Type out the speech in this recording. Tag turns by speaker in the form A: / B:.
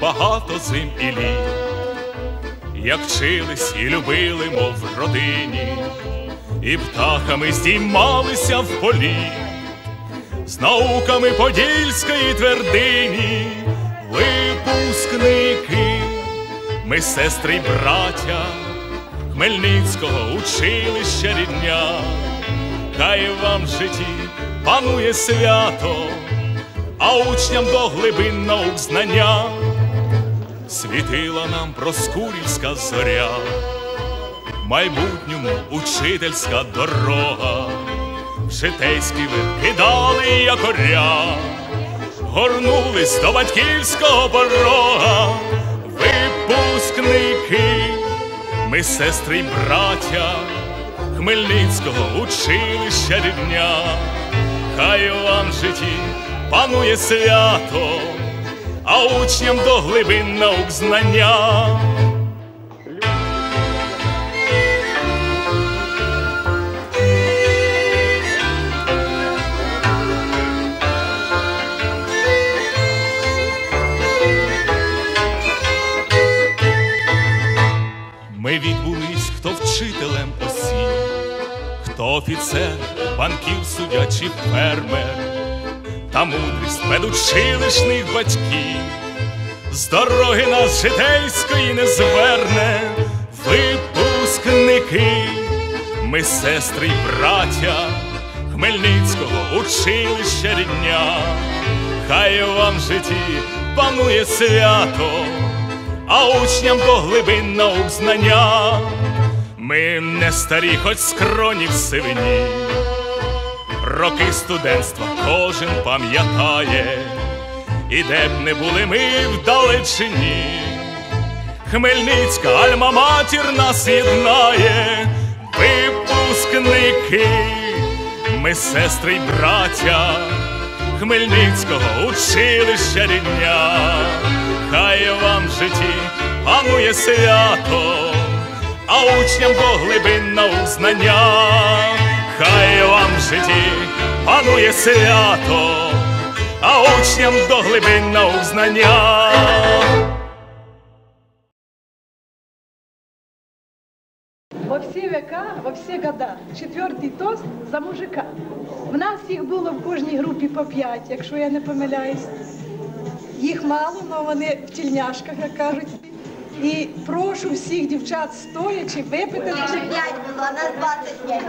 A: багато зим і літ, як вчились і любили, мов в родині, і птахами здіймалися в полі, з науками Подільської твердині, випускники, ми сестри й браття Хмельницького училища рідня, хай вам в житті панує свято, а учням до глибин наук знання світила нам проскурівська зоря, майбутньому учительська дорога, в житейський викидали якоря, горнулись до батьківського порога, випускники, ми сестри й браття Хмельницького училища рідня, хай вам в житті панує свято, а учням до глибин наук знання. Ми відбулись, хто вчителем осінь, хто офіцер, банків, суддя фермер, та мудрість медучилищних батьків, з дороги нас житейської не зверне, випускники, ми сестри й браття Хмельницького училища рідня, хай вам в житті панує свято а учням до глибин наук знання. Ми не старі, хоч скроні в сивині, роки студентства кожен пам'ятає, і де б не були ми вдалечині, Хмельницька альма-матір нас єднає, випускники, ми сестри й браття Хмельницького училища рідня. Хай вам в житті панує свято, а учням до глибин наук знання, хай вам в житті панує свято, а учням до глибин наук знання.
B: Во всі века, во всі года. Четвертий тост за мужика. В нас їх було в кожній групі по п'ять, якщо я не помиляюсь. Їх мало, але вони в тільняшках, як кажуть. І прошу всіх дівчат стоячи випити.
C: Вже було, а нас 25.